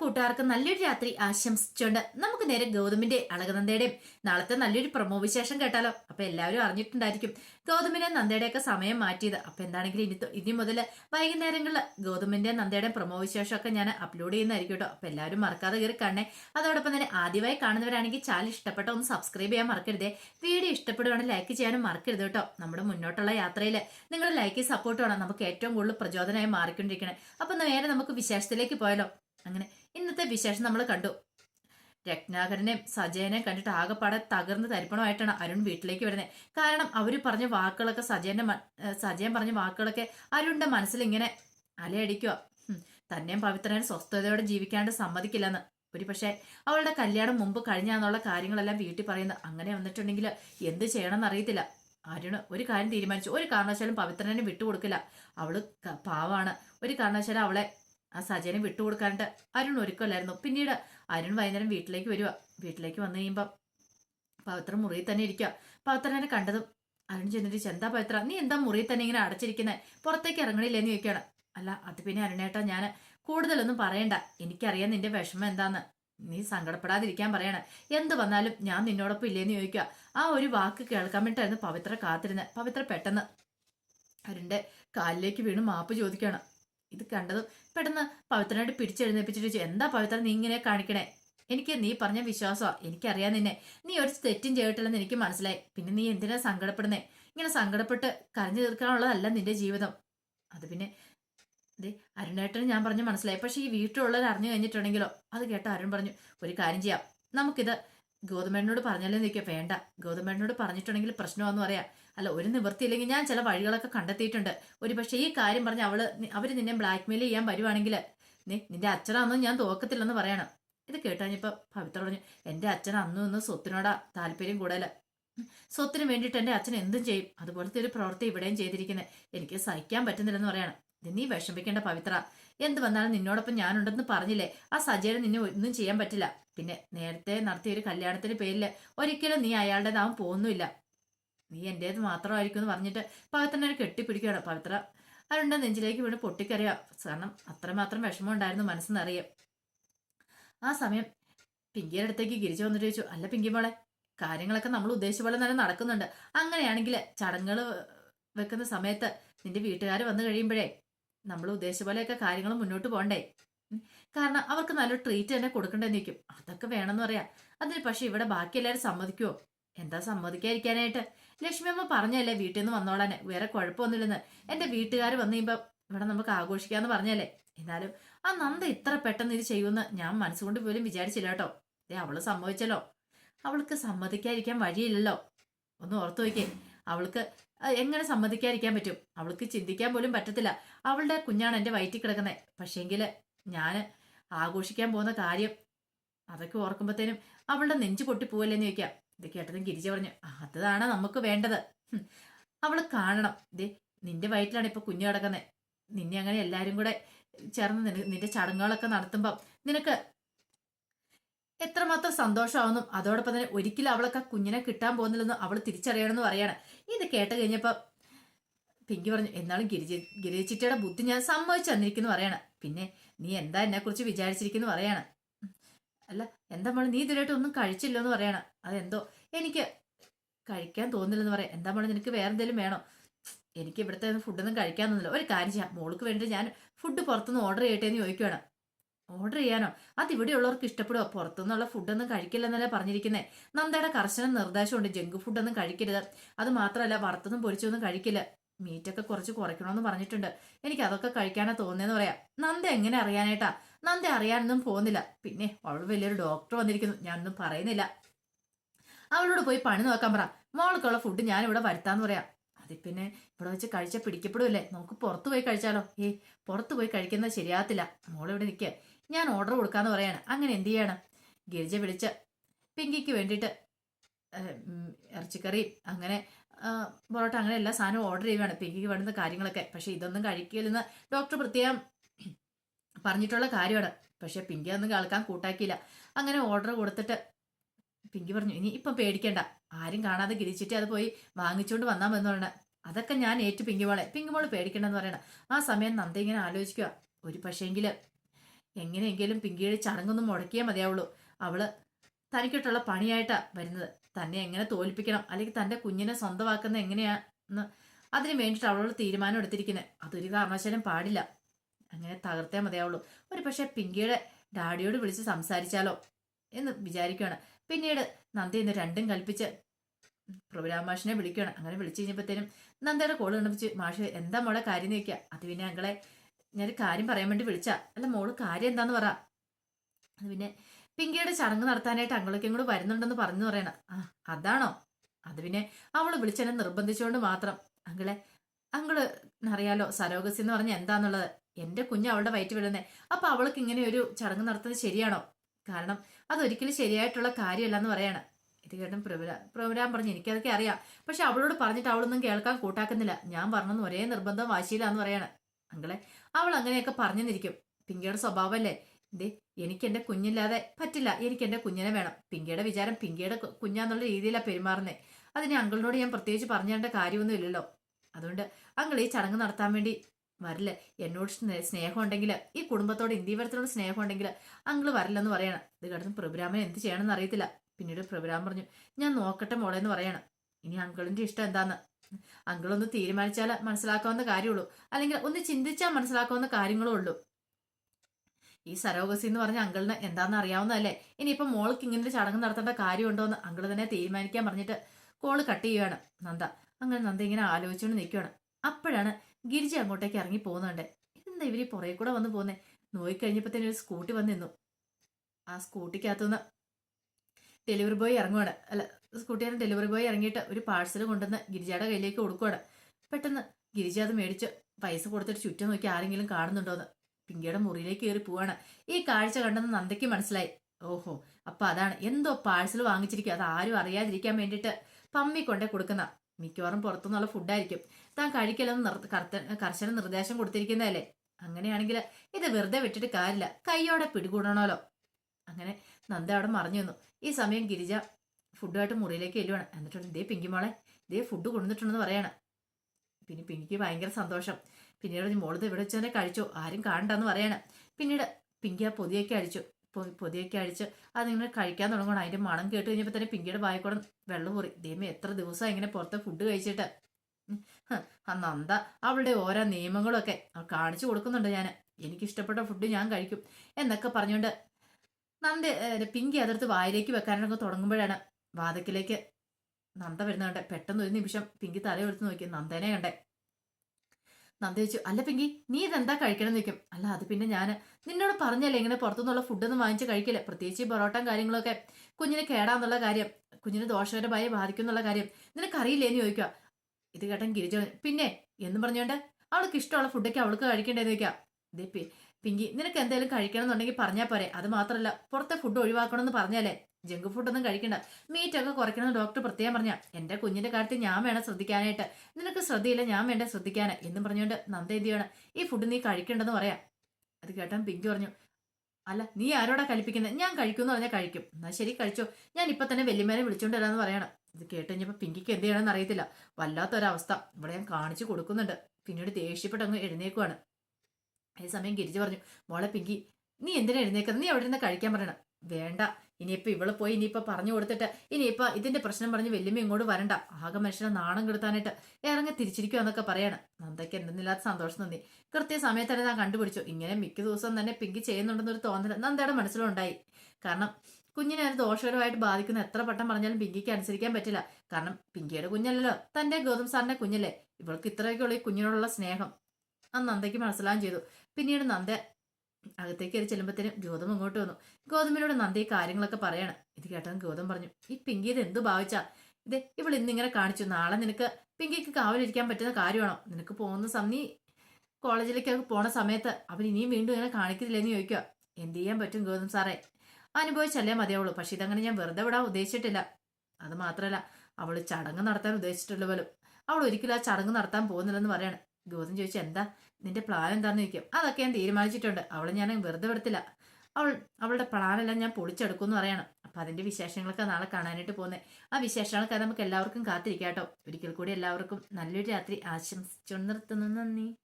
കൂട്ടുകാർക്കും നല്ലൊരു രാത്രി ആശംസിച്ചുകൊണ്ട് നമുക്ക് നേരെ ഗൗതമിന്റെ അളകനന്ദയുടെയും നാളത്തെ നല്ലൊരു പ്രമോ വിശേഷം കേട്ടാലോ? അപ്പൊ എല്ലാവരും അറിഞ്ഞിട്ടുണ്ടായിരിക്കും ഗൗതമിന്റെ നന്ദയുടെയൊക്കെ സമയം മാറ്റിയത്. അപ്പൊ എന്താണെങ്കിലും ഇനി ഇനി മുതൽ വൈകുന്നേരങ്ങളിൽ ഗൗതമിന്റെ നന്ദയുടെയും പ്രമോ വിശേഷമൊക്കെ ഞാൻ അപ്ലോഡ് ചെയ്യുന്നതായിരിക്കും കേട്ടോ. അപ്പൊ എല്ലാവരും മറക്കാതെ കയറി കാണണേ. അതോടൊപ്പം തന്നെ ആദ്യമായി കാണുന്നവരാണെങ്കിൽ ചാനൽ ഇഷ്ടപ്പെട്ട ഒന്ന് സബ്സ്ക്രൈബ് ചെയ്യാൻ മറക്കരുതേ. വീഡിയോ ഇഷ്ടപ്പെടുവാണെങ്കിൽ ലൈക്ക് ചെയ്യാനും മറക്കരുത് കേട്ടോ. നമ്മുടെ മുന്നോട്ടുള്ള യാത്രയിൽ നിങ്ങളുടെ ലൈക്ക് സപ്പോർട്ട് വേണം നമുക്ക് ഏറ്റവും കൂടുതൽ പ്രചോദനമായി മാറിക്കൊണ്ടിരിക്കണേ. അപ്പൊ നേരെ നമുക്ക് വിശേഷത്തിലേക്ക് പോയാലോ? അങ്ങനെ ഇന്നത്തെ വിശേഷം നമ്മൾ കണ്ടു. രത്നാകരനെയും സജയനെ കണ്ടിട്ട് ആകെപ്പാടെ തകർന്ന് തരിപ്പണമായിട്ടാണ് അരുൺ വീട്ടിലേക്ക് വരുന്നത്. കാരണം അവർ പറഞ്ഞ വാക്കുകളൊക്കെ സജയന്റെ സജയൻ പറഞ്ഞ വാക്കുകളൊക്കെ അരുണിന്റെ മനസ്സിൽ ഇങ്ങനെ അലയടിക്കുക തന്നെയും പവിത്രനെ സ്വസ്ഥതയോടെ ജീവിക്കാണ്ട് സമ്മതിക്കില്ലെന്ന്. ഒരു പക്ഷേ അവളുടെ കല്യാണം മുമ്പ് കഴിഞ്ഞാന്നുള്ള കാര്യങ്ങളെല്ലാം വീട്ടിൽ പറയുന്നത് അങ്ങനെ വന്നിട്ടുണ്ടെങ്കിൽ എന്ത് ചെയ്യണമെന്ന് അറിയത്തില്ല അരുണ് ഒരു കാര്യം തീരുമാനിച്ചു. ഒരു കാരണവശാലും പവിത്രനെ വിട്ടുകൊടുക്കില്ല. അവൾ പാവാണ്. ഒരു കാരണവശാലും അവളെ ആ സജയനെ വിട്ടുകൊടുക്കാനായിട്ട് അരുൺ ഒരുക്കല്ലായിരുന്നു പിന്നീട് അരുൺ വൈകുന്നേരം വീട്ടിലേക്ക് വരിക വീട്ടിലേക്ക് വന്നു കഴിയുമ്പോൾ പവിത്ര മുറിയിൽ തന്നെ ഇരിക്കുക പവിത്രനെ കണ്ടതും അരുൺ ചെന്നിട്ട് എന്താ പവിത്ര? നീ എന്താ മുറിയിൽ തന്നെ ഇങ്ങനെ അടച്ചിരിക്കുന്നത് പുറത്തേക്ക് ഇറങ്ങണില്ലെന്ന് ചോദിക്കുകയാണ് അല്ല അത് പിന്നെ അരുണേട്ടാ ഞാൻ കൂടുതലൊന്നും പറയണ്ട. എനിക്കറിയാം നിന്റെ വിഷമം എന്താന്ന്. നീ സങ്കടപ്പെടാതിരിക്കാൻ പറയണ. എന്ത് വന്നാലും ഞാൻ നിന്നോടൊപ്പം ഇല്ലേന്ന് ചോദിക്കുക ആ ഒരു വാക്ക് കേൾക്കാൻ വേണ്ടിയിട്ടായിരുന്നു പവിത്ര കാത്തിരുന്നത് പവിത്ര പെട്ടെന്ന് അരുണിന്റെ കാലിലേക്ക് വീണ് മാപ്പ് ചോദിക്കുകയാണ് ഇത് കണ്ടതും പെട്ടെന്ന് പവിത്രനായിട്ട് പിടിച്ചെഴുന്നേപ്പിച്ചിട്ട് ചോദിച്ചു എന്താ പവിത്ര നീ ഇങ്ങനെ കാണിക്കണേ? എനിക്ക് നീ പറഞ്ഞ വിശ്വാസമാണ് എനിക്കറിയാം നിന്നെ. നീ ഒരു തെറ്റും ചെയ്തിട്ടില്ലെന്ന് എനിക്ക് മനസ്സിലായി. പിന്നെ നീ എന്തിനാ സങ്കടപ്പെടുന്നേ? ഇങ്ങനെ സങ്കടപ്പെട്ട് കരഞ്ഞു തീർക്കാനുള്ളതല്ല നിന്റെ ജീവിതം. അത് പിന്നെ അതെ അരുണേട്ടന് ഞാൻ പറഞ്ഞു മനസ്സിലായി. പക്ഷെ ഈ വീട്ടിലുള്ളവർ അറിഞ്ഞു കഴിഞ്ഞിട്ടുണ്ടെങ്കിലോ? അത് കേട്ട അരുൺ പറഞ്ഞു ഒരു കാര്യം ചെയ്യാം. നമുക്കിത് ഗൗതമേട്ടനോട് പറഞ്ഞാലേ നിൽക്കുക വേണ്ട. ഗോതമേടിനോട് പറഞ്ഞിട്ടുണ്ടെങ്കിൽ പ്രശ്നമാണെന്ന് പറയാം. അല്ല ഒരു നിവൃത്തിയില്ലെങ്കിൽ ഞാൻ ചില വഴികളൊക്കെ കണ്ടെത്തിയിട്ടുണ്ട്. ഒരു പക്ഷേ ഈ കാര്യം പറഞ്ഞ് അവൾ അവർ നിന്നെ ബ്ലാക്ക്മെയിൽ ചെയ്യാൻ വരുവാണെങ്കിൽ നീ നിന്റെ അച്ഛനാണെന്നും ഞാൻ തോക്കത്തില്ലെന്ന് പറയണം. ഇത് കേട്ടുകഴിഞ്ഞപ്പോ പവിത്ര പറഞ്ഞു എന്റെ അച്ഛൻ അന്നും ഇന്നും സ്വത്തിനോടാ താല്പര്യം കൂടുതൽ സ്വത്തിന് വേണ്ടിയിട്ട് എന്റെ അച്ഛൻ എന്തും ചെയ്യും. അതുപോലത്തെ ഒരു പ്രവൃത്തി ഇവിടെയും ചെയ്തിരിക്കുന്നത് എനിക്ക് സഹിക്കാൻ പറ്റുന്നില്ലെന്ന് പറയാണ്. നീ വിഷമിക്കേണ്ട പവിത്ര. എന്ത് വന്നാലും നിന്നോടൊപ്പം ഞാനുണ്ടെന്ന് പറഞ്ഞില്ലേ? ആ സജയുടെ നിന്നെ ഒന്നും ചെയ്യാൻ പറ്റില്ല. പിന്നെ നേരത്തെ നടത്തിയ ഒരു കല്യാണത്തിന്റെ പേരിൽ ഒരിക്കലും നീ അയാളുടേതാവും പോകുന്നില്ല നീ എന്റേത് മാത്രമായിരിക്കും എന്ന് പറഞ്ഞിട്ട് പവിത്രനെ കെട്ടിപ്പിടിക്കുകയാണ്. പവിത്ര അവരുടെ നെഞ്ചിലേക്ക് വീണ് പൊട്ടിക്കറിയാം കാരണം അത്രമാത്രം വിഷമം ഉണ്ടായിരുന്നു മനസ്സെന്നറിയാം. ആ സമയം പിങ്കിയുടെ അടുത്തേക്ക് ഗിരിച്ചു വന്നിട്ട് ചോദിച്ചു അല്ല പിങ്കി മോളെ കാര്യങ്ങളൊക്കെ നമ്മൾ ഉദ്ദേശിച്ച പോലെ തന്നെ നടക്കുന്നുണ്ട്. അങ്ങനെയാണെങ്കിൽ ചടങ്ങുകൾ വെക്കുന്ന സമയത്ത് നിന്റെ വീട്ടുകാർ വന്നു കഴിയുമ്പോഴേ നമ്മൾ ഉദ്ദേശിച്ച പോലെയൊക്കെ കാര്യങ്ങൾ മുന്നോട്ട് പോകണ്ടേ? കാരണം അവർക്ക് നല്ലൊരു ട്രീറ്റ് തന്നെ കൊടുക്കണ്ടേ നിൽക്കും അതൊക്കെ വേണമെന്ന് പറയാം. അതിന് പക്ഷെ ഇവിടെ ബാക്കി എല്ലാവരും സമ്മതിക്കുമോ എന്താ സമ്മതിക്കാതിരിക്കാനായിട്ട്? ലക്ഷ്മി അമ്മ പറഞ്ഞല്ലേ വീട്ടിൽ നിന്ന് വന്നോളാനെ വേറെ കുഴപ്പമൊന്നുമില്ലെന്ന്. എന്റെ വീട്ടുകാർ വന്നു കഴിയുമ്പോൾ ഇവിടെ നമുക്ക് ആഘോഷിക്കാന്ന് പറഞ്ഞല്ലേ എന്നാലും ആ നന്ദ ഇത്ര പെട്ടെന്ന് ഇത് ചെയ്യുമെന്ന് ഞാൻ മനസ്സുകൊണ്ട് പോലും വിചാരിച്ചില്ല കേട്ടോ. ദേ അവൾ സംഭവിച്ചല്ലോ അവൾക്ക് സമ്മതിക്കാതിരിക്കാൻ വഴിയില്ലല്ലോ. ഒന്ന് ഓർത്തു നോക്കിയേ. അവൾക്ക് എങ്ങനെ സമ്മതിക്കാതിരിക്കാൻ പറ്റും? അവൾക്ക് ചിന്തിക്കാൻ പോലും പറ്റത്തില്ല. അവളുടെ കുഞ്ഞാണ് എന്റെ വയറ്റിൽ കിടക്കുന്നത് പക്ഷേങ്കിൽ ഞാൻ ആഘോഷിക്കാൻ പോകുന്ന കാര്യം അതൊക്കെ ഓർക്കുമ്പോഴത്തേനും അവളുടെ നെഞ്ചു പൊട്ടി പോവല്ലേന്ന് ചോദിക്കാം. ഇത് കേട്ടതും ഗിരിജ പറഞ്ഞു "ആ, അതാണ് നമുക്ക് വേണ്ടത്. അവൾ കാണണം. ദേ നിന്റെ വയറ്റിലാണ് ഇപ്പൊ കുഞ്ഞു കിടക്കുന്നത് നിന്നെ അങ്ങനെ എല്ലാരും കൂടെ ചേർന്ന് നിന്റെ ചടങ്ങുകളൊക്കെ നടത്തുമ്പം നിനക്ക് എത്രമാത്രം സന്തോഷമാവുന്നു. അതോടൊപ്പം തന്നെ ഒരിക്കലും അവൾക്ക് ആ കുഞ്ഞിനെ കിട്ടാൻ പോകുന്നില്ലെന്ന് അവൾ തിരിച്ചറിയണമെന്ന് പറയാണ്. ഇത് കേട്ട് കഴിഞ്ഞപ്പോ പിങ്കി പറഞ്ഞു എന്നാലും ഗിരിജ ഗിരിജിച്ചിട്ടയുടെ ബുദ്ധി ഞാൻ സമ്മതിച്ചു തന്നിരിക്കുന്നു പറയാണ്. പിന്നെ നീ എന്താ എന്നെ കുറിച്ച് വിചാരിച്ചിരിക്കുന്നു പറയാണ്. അല്ല എന്താ മോളെ നീ ഇതിലായിട്ട് ഒന്നും കഴിച്ചില്ലെന്ന് പറയണം. അതെന്തോ എനിക്ക് കഴിക്കാൻ തോന്നില്ലെന്ന് പറയാം. എന്താ മോളെ നിനക്ക് വേറെ എന്തെങ്കിലും വേണോ? എനിക്ക് ഇവിടുത്തെ ഫുഡൊന്നും കഴിക്കാൻ തോന്നില്ല ഒരു കാര്യം ചെയ്യാം. മോൾക്ക് വേണ്ടി ഞാൻ ഫുഡ് പുറത്തുനിന്ന് ഓർഡർ ചെയ്യട്ടെ എന്ന് ചോദിക്കുകയാണ് ഓർഡർ ചെയ്യാനോ? അത് ഇവിടെയുള്ളവർക്ക് ഇഷ്ടപ്പെടുമോ പുറത്തുനിന്നുള്ള ഫുഡൊന്നും കഴിക്കില്ലെന്നല്ലേ പറഞ്ഞിരിക്കുന്നത് നന്ദയുടെ കർശന നിർദ്ദേശമുണ്ട്. ജങ്ക് ഫുഡൊന്നും കഴിക്കരുത്. അത് മാത്രമല്ല വറുത്തതും പൊരിച്ചതൊന്നും കഴിക്കില്ല. മീറ്റൊക്കെ കുറച്ച് കുറയ്ക്കണമെന്ന് പറഞ്ഞിട്ടുണ്ട്. എനിക്ക് അതൊക്കെ കഴിക്കാനാ തോന്നിയെന്ന് പറയാം. നന്ദ എങ്ങനെ അറിയാനായിട്ടാ നന്ദ അറിയാനൊന്നും പോകുന്നില്ല. പിന്നെ അവൾ വലിയൊരു ഡോക്ടർ വന്നിരിക്കുന്നു. ഞാനൊന്നും പറയുന്നില്ല. അവളോട് പോയി പണി നോക്കാൻ പറ. മോൾക്കുള്ള ഫുഡ് ഞാൻ ഇവിടെ വരുത്താന്ന് പറയാം. അതി പിന്നെ ഇവിടെ വെച്ച് കഴിച്ച പിടിക്കപ്പെടുമല്ലേ നമുക്ക് പുറത്തു പോയി കഴിച്ചാലോ? ഏ പുറത്തു പോയി കഴിക്കുന്നത് ശരിയാകത്തില്ല. മോളിവിടെ നിൽക്കുക ഞാൻ ഓർഡർ കൊടുക്കാന്ന് പറയാണ്. അങ്ങനെ എന്ത് ചെയ്യണം? ഗിരിജ വിളിച്ച് പിങ്കിക്ക് വേണ്ടിയിട്ട് ഇറച്ചിക്കറി അങ്ങനെ പൊറോട്ട അങ്ങനെ എല്ലാ സാധനവും ഓർഡർ ചെയ്യുകയാണ് പിങ്കിക്ക് വേണ്ടുന്ന കാര്യങ്ങളൊക്കെ. പക്ഷെ ഇതൊന്നും കഴിക്കില്ലെന്ന് ഡോക്ടർ പ്രത്യേകം പറഞ്ഞിട്ടുള്ള കാര്യമാണ്. പക്ഷെ പിങ്കി അതൊന്നും കേൾക്കാൻ കൂട്ടാക്കിയില്ല. അങ്ങനെ ഓർഡർ കൊടുത്തിട്ട് പിങ്കി പറഞ്ഞു ഇനി ഇപ്പം പേടിക്കണ്ട. ആരും കാണാതെ ഗിരിച്ചിട്ട് അത് പോയി വാങ്ങിച്ചുകൊണ്ട് വന്നാൽ എന്ന് പറയണ. അതൊക്കെ ഞാൻ ഏറ്റു പിങ്കി മോളെ പിങ്കി മോൾ പേടിക്കണ്ടെന്ന് പറയണം. ആ സമയം നന്ദി ഇങ്ങനെ ആലോചിക്കുക ഒരു പക്ഷേങ്കിൽ എങ്ങനെയെങ്കിലും പിങ്കിയുടെ ചടങ്ങൊന്നും മുടക്കിയാൽ മതിയാവുള്ളൂ. അവൾ തനിക്കിട്ടുള്ള പണിയായിട്ടാ വരുന്നത്. തന്നെ എങ്ങനെ തോൽപ്പിക്കണം? അല്ലെങ്കിൽ തന്റെ കുഞ്ഞിനെ സ്വന്തമാക്കുന്ന എങ്ങനെയാന്ന് അതിന് വേണ്ടിയിട്ട് അവളോട് തീരുമാനം എടുത്തിരിക്കുന്നത് അതൊരു കാരണവശാലും പാടില്ല. അങ്ങനെ തകർത്തേ മതിയാവുള്ളൂ. ഒരു പക്ഷെ പിങ്കിയുടെ ഡാഡിയോട് വിളിച്ച് സംസാരിച്ചാലോ എന്ന് വിചാരിക്കുകയാണ് പിന്നീട് നന്ദി ഇന്ന് രണ്ടും കൽപ്പിച്ച് പ്രഭുരാം മാഷിനെ വിളിക്കുകയാണ് അങ്ങനെ വിളിച്ചു കഴിഞ്ഞപ്പോഴത്തേനും നന്ദയുടെ കോൾ കണ്ടുപിടിച്ച് മാഷ് എന്താ മോളെ കാര്യം നോക്കിയ അത് പിന്നെ ഞങ്ങളെ ഞാനൊരു കാര്യം പറയാൻ വേണ്ടി വിളിച്ച. അല്ല മോൾ കാര്യം എന്താന്ന് പറ. അത് പിന്നെ പിങ്കിയുടെ ചടങ്ങ് നടത്താനായിട്ട് അങ്ങളൊക്കെ കൂടെ വരുന്നുണ്ടെന്ന് പറഞ്ഞു പറയണ. ആ അതാണോ? അത് പിന്നെ അവൾ വിളിച്ചെന്നെ നിർബന്ധിച്ചുകൊണ്ട് മാത്രം. അങ്കിളെ അങ്കിൾ അറിയാലോ സരോഗസി എന്ന് പറഞ്ഞ എന്താന്നുള്ളത്? എന്റെ കുഞ്ഞ് അവളുടെ വയറ്റ് വിടുന്നേ. അപ്പൊ അവൾക്ക് ഇങ്ങനെ ഒരു ചടങ്ങ് നടത്തുന്നത് ശരിയാണോ? കാരണം അതൊരിക്കലും ശരിയായിട്ടുള്ള കാര്യമല്ല എന്ന് പറയാണ്. ഇത് കേട്ടും പ്രോഗ്രാം പ്രോഗ്രാം പറഞ്ഞു എനിക്കതൊക്കെ അറിയാം. പക്ഷെ അവളോട് പറഞ്ഞിട്ട് അവളൊന്നും കേൾക്കാൻ കൂട്ടാക്കുന്നില്ല. ഞാൻ പറഞ്ഞെന്ന് ഒരേ നിർബന്ധം വാശിയിലാന്ന് പറയാണ്. അങ്കളെ അവൾ അങ്ങനെയൊക്കെ പറഞ്ഞെന്നിരിക്കും. പിങ്കിയുടെ സ്വഭാവമല്ലേ ദേ എനിക്ക് എന്റെ കുഞ്ഞില്ലാതെ പറ്റില്ല. എനിക്ക് എന്റെ കുഞ്ഞിനെ വേണം. പിങ്കിയുടെ വിചാരം പിങ്കിയുടെ കുഞ്ഞാന്നുള്ള രീതിയിലാണ് പെരുമാറുന്നേ. അതിന് അങ്കിളിനോട് ഞാൻ പ്രത്യേകിച്ച് പറഞ്ഞേണ്ട കാര്യമൊന്നുമില്ലല്ലോ. അതുകൊണ്ട് അങ്കിൾ ഈ ചടങ്ങ് നടത്താൻ വേണ്ടി വരില്ല. എന്നോട് സ്നേ- സ്നേഹം ഉണ്ടെങ്കിൽ ഈ കുടുംബത്തോട് ഇന്ത്യവരത്തിനോട് സ്നേഹം ഉണ്ടെങ്കിൽ അങ്കിൾ വരില്ലെന്ന് പറയണം. ഇത് കിടന്ന് പ്രഭുരാമൻ എന്ത് ചെയ്യണമെന്ന് അറിയത്തില്ല. പിന്നീട് പ്രഭുരാമൻ പറഞ്ഞു ഞാൻ നോക്കട്ടെ മോളെ എന്ന് പറയണം. ഇനി അങ്കിളിന്റെ ഇഷ്ടം എന്താന്ന്? അങ്കിളൊന്ന് തീരുമാനിച്ചാൽ മനസ്സിലാക്കാവുന്ന കാര്യമുള്ളൂ. അല്ലെങ്കിൽ ഒന്ന് ചിന്തിച്ചാൽ മനസ്സിലാക്കാവുന്ന കാര്യങ്ങളും ഉള്ളൂ. ഈ സരോഗസി എന്ന് പറഞ്ഞ അങ്കിളിന് എന്താണെന്ന് അറിയാവുന്നതല്ലേ? ഇനിയിപ്പോ മോൾക്ക് ഇങ്ങനെ ഒരു ചടങ്ങ് നടത്തേണ്ട കാര്യമുണ്ടോ എന്ന് അങ്കിൾ തന്നെ തീരുമാനിക്കാൻ പറഞ്ഞിട്ട് കോൾ കട്ട് ചെയ്യുകയാണ് നന്ദ. അങ്ങനെ നന്ദ ഇങ്ങനെ ആലോചിച്ചുകൊണ്ട് നിൽക്കുകയാണ് അപ്പോഴാണ് ഗിരിജ അങ്ങോട്ടേക്ക് ഇറങ്ങി പോകുന്നുണ്ട്. എന്താ ഇവർ പുറകെ കൂടെ വന്ന് പോകുന്നേ? തന്നെ ഒരു സ്കൂട്ടി വന്നിരുന്നു ആ സ്കൂട്ടിക്കകത്തുനിന്ന് ഡെലിവറി ബോയ് ഇറങ്ങുവാണ്. അല്ല സ്കൂട്ടിയാരൻ ഡെലിവറി ബോയ് ഇറങ്ങിയിട്ട് ഒരു പാഴ്സൽ കൊണ്ടുവന്ന് ഗിരിജയുടെ കയ്യിലേക്ക് കൊടുക്കുവാണ്. പെട്ടെന്ന് ഗിരിജ അത് മേടിച്ച് പൈസ കൊടുത്തിട്ട് ചുറ്റും നോക്കി ആരെങ്കിലും കാണുന്നുണ്ടോ എന്ന് പിങ്കിയുടെ മുറിയിലേക്ക് കയറി പോവാണ്. ഈ കാഴ്ച കണ്ടെന്ന് നന്ദയ്ക്ക് മനസ്സിലായി. ഓഹോ അപ്പൊ അതാണ്. എന്തോ പാഴ്സൽ വാങ്ങിച്ചിരിക്കും അത് ആരും അറിയാതിരിക്കാൻ വേണ്ടിയിട്ട് പമ്മി കൊണ്ടേ കൊടുക്കുന്ന. മിക്കവാറും പുറത്തുനിന്നുള്ള ഫുഡായിരിക്കും താൻ കഴിക്കലെന്ന് കർശന നിർദ്ദേശം കൊടുത്തിരിക്കുന്നതല്ലേ? അങ്ങനെയാണെങ്കിൽ ഇത് വെറുതെ വിട്ടിട്ട് കാര്യമില്ല. കൈയോടെ പിടികൂടണമല്ലോ. അങ്ങനെ നന്ദ അവിടെ മറിഞ്ഞു നിന്നു. ഈ സമയം ഗിരിജ ഫുഡുമായിട്ട് മുറിയിലേക്ക് ചെല്ലുവാണ്. എന്നിട്ട് ഇതേ പിങ്കി മോളെ ഇതേ ഫുഡ് കൊണ്ടുവന്നിട്ടുണ്ടെന്ന് പറയാണ്. പിന്നെ പിങ്കിക്ക് ഭയങ്കര സന്തോഷം. പിന്നീട് മോളിത് ഇവിടെ വെച്ച് തന്നെ കഴിച്ചു? ആരും കാണണ്ടെന്ന് പറയാണ്. പിന്നീട് പിങ്കി ആ പൊതിയൊക്കെ അടിച്ചു പൊ- പൊതിയൊക്കെ അടിച്ച് അതിങ്ങനെ കഴിക്കാൻ തുടങ്ങണം അതിന്റെ മണം കേട്ട് കഴിഞ്ഞപ്പോൾ തന്നെ പിങ്കിയുടെ വായിക്കൂടെ വെള്ളം പോറി ദൈവം എത്ര ദിവസം ഇങ്ങനെ പുറത്തെ ഫുഡ് കഴിച്ചിട്ട്. ആ നന്ദ അവളുടെ ഓരോ നിയമങ്ങളൊക്കെ കാണിച്ചു കൊടുക്കുന്നുണ്ട് ഞാൻ എനിക്കിഷ്ടപ്പെട്ട ഫുഡ് ഞാൻ കഴിക്കും എന്നൊക്കെ പറഞ്ഞുകൊണ്ട് നന്ദ. പിങ്കി അതിർത്ത് വായിലേക്ക് വെക്കാനൊക്കെ തുടങ്ങുമ്പോഴാണ് വാതക്കിലേക്ക് നന്ദ വരുന്നുണ്ട് പെട്ടെന്ന് ഒരു നിമിഷം പിങ്കി തലയെടുത്ത് നോക്കി. നന്ദനെ കണ്ടേ. നന്ദി ചോദിച്ചു അല്ല പിങ്കി നീ ഇതെന്താ കഴിക്കണം എന്ന് അല്ല അത് പിന്നെ ഞാൻ നിന്നോട് പറഞ്ഞല്ലേ ഇങ്ങനെ പുറത്തുനിന്നുള്ള ഫുഡൊന്നും വാങ്ങിച്ച് കഴിക്കില്ല പ്രത്യേകിച്ച് പൊറോട്ടം കാര്യങ്ങളൊക്കെ കുഞ്ഞിനെ കേടാന്നുള്ള കാര്യം കുഞ്ഞിന് ദോഷകരമായി ബാധിക്കുന്നുള്ള കാര്യം നിനക്കറിയില്ലേ എന്ന് ചോദിക്കുക ഇത് കേട്ടൻ ഗിരിജ പിന്നെ എന്ന് പറഞ്ഞുകൊണ്ട് അവൾക്ക് ഇഷ്ടമുള്ള ഫുഡൊക്കെ അവൾക്ക് കഴിക്കേണ്ടതെന്ന് ചോദിക്കാം ദേ പിങ്കി നിനക്ക് എന്തെങ്കിലും കഴിക്കണം എന്നുണ്ടെങ്കിൽ പറഞ്ഞാൽ പോരെ. അത് മാത്രമല്ല പുറത്തെ ഫുഡ് ഒഴിവാക്കണമെന്ന് പറഞ്ഞാലേ ജങ്ക് ഫുഡ് ഒന്നും കഴിക്കണ്ട. മീറ്റ് ഒക്കെ കുറയ്ക്കണമെന്ന് ഡോക്ടർ പ്രത്യേകം പറഞ്ഞ. എന്റെ കുഞ്ഞിന്റെ കാര്യത്തിൽ ഞാൻ വേണം ശ്രദ്ധിക്കാനായിട്ട്. നിനക്ക് ശ്രദ്ധയില്ല ഞാൻ വേണ്ട ശ്രദ്ധിക്കാൻ എന്നും പറഞ്ഞുകൊണ്ട് നന്ദ എന്ത് ചെയ്യണം? ഈ ഫുഡ് നീ കഴിക്കണ്ടെന്ന് പറയാം. അത് കേട്ടാൻ പിങ്കി പറഞ്ഞു അല്ല നീ ആരോടാ കഴിപ്പിക്കുന്നത് ഞാൻ കഴിക്കുമെന്ന് പറഞ്ഞാൽ കഴിക്കും. എന്നാ ശരി കഴിച്ചോ. ഞാൻ ഇപ്പൊ തന്നെ വെല്ലുമേനെ വിളിച്ചോണ്ട് വരാമെന്ന് പറയണം. ഇത് കേട്ട് പിങ്കിക്ക് എന്ത് ചെയ്യണമെന്ന് അറിയത്തില്ല. വല്ലാത്തൊരവസ്ഥ. ഇവിടെ ഞാൻ കാണിച്ചു കൊടുക്കുന്നുണ്ട്. പിന്നീട് ദേഷ്യപ്പെട്ട് അങ്ങ് എഴുന്നേക്കുവാണ്. അതേ സമയം ഗിരിജ പറഞ്ഞു മോളെ പിങ്കി നീ എന്തിനാ എഴുന്നേക്കുന്നത് നീ അവിടെ നിന്ന് കഴിക്കാൻ പറയണം. വേണ്ട ഇനിയിപ്പോ ഇവൾ പോയി ഇനിയിപ്പോൾ പറഞ്ഞു കൊടുത്തിട്ട് ഇനിയിപ്പോ ഇതിന്റെ പ്രശ്നം പറഞ്ഞ് വല്യമ്മ ഇങ്ങോട്ട് വരണ്ട. ആകെ മനുഷ്യനെ നാണം കെടുത്താനായിട്ട് ഇറങ്ങി തിരിച്ചിരിക്കുക എന്നൊക്കെ പറയാണ്. നന്ദയ്ക്ക് എന്തെന്നില്ലാത്ത സന്തോഷം തോന്നി. കൃത്യസമയത്ത് തന്നെ ഞാൻ കണ്ടുപിടിച്ചു. ഇങ്ങനെ മിക്ക ദിവസം തന്നെ പിങ്കി ചെയ്യുന്നുണ്ടെന്നൊരു തോന്നൽ നന്ദയുടെ മനസ്സിലുണ്ടായി. കാരണം കുഞ്ഞിനെ അത് ദോഷകരമായിട്ട് ബാധിക്കുന്ന എത്ര പട്ടം പറഞ്ഞാലും പിങ്കിക്ക് അനുസരിക്കാൻ പറ്റില്ല. കാരണം പിങ്കിയുടെ കുഞ്ഞല്ലല്ലോ. തന്റെ ഗൗതം സാറിന്റെ കുഞ്ഞല്ലേ. ഇവൾക്ക് ഇത്രയൊക്കെയുള്ള ഈ കുഞ്ഞിനോടുള്ള സ്നേഹം. അന്ന് നന്ദയ്ക്ക് മനസ്സിലാകും ചെയ്തു. പിന്നീട് നന്ദ അകത്തേക്ക് കയറി ചെല്ലുമ്പോഴത്തേനും ഗൗതം അങ്ങോട്ട് വന്നു. ഗൗതമിനോട് നന്ദി കാര്യങ്ങളൊക്കെ പറയാണ്. ഇത് കേട്ടതും ഗൗതം പറഞ്ഞു ഈ പിങ്കി ഇത് എന്ത് ഭാവിച്ചാ? ഇത് ഇവൾ ഇന്നിങ്ങനെ കാണിച്ചു നാളെ നിനക്ക് പിങ്കിക്ക് കാവലിരിക്കാൻ പറ്റുന്ന കാര്യമാണോ? നിനക്ക് പോകുന്ന സമയം കോളേജിലേക്കൊക്കെ പോണ സമയത്ത് അവൻ ഇനിയും വീണ്ടും ഇങ്ങനെ കാണിക്കുന്നില്ലെന്ന് ചോദിക്കുക എന്ത് ചെയ്യാൻ പറ്റും ഗൗതം സാറേ? അനുഭവിച്ചല്ലേ മതിയാവുള്ളൂ. പക്ഷെ ഇതങ്ങനെ ഞാൻ വെറുതെ വിടാൻ ഉദ്ദേശിച്ചിട്ടില്ല. അത് മാത്രമല്ല അവൾ ചടങ്ങ് നടത്താൻ ഉദ്ദേശിച്ചിട്ടുള്ള പോലും അവൾ ഒരിക്കലും ആ ചടങ്ങ് നടത്താൻ പോകുന്നില്ലെന്ന് പറയാണ്. ഗൗതം ചോദിച്ചു എന്താ? നിന്റെ പ്ലാൻ എന്താന്ന് ചോദിക്കും. അതൊക്കെ ഞാൻ തീരുമാനിച്ചിട്ടുണ്ട്. അവളെ ഞാൻ വെറുതെ വിടത്തില്ല. അവൾ അവളുടെ പ്ലാനെല്ലാം ഞാൻ പൊളിച്ചെടുക്കും എന്ന് പറയണം. അപ്പൊ അതിന്റെ വിശേഷങ്ങളൊക്കെ നാളെ കാണാനായിട്ട് പോകുന്നത് ആ വിശേഷങ്ങളൊക്കെ നമുക്ക് എല്ലാവർക്കും കാത്തിരിക്കാം കേട്ടോ. ഒരിക്കൽ കൂടി എല്ലാവർക്കും നല്ലൊരു രാത്രി ആശംസിച്ചു നിർത്തുന്നു. നന്ദി.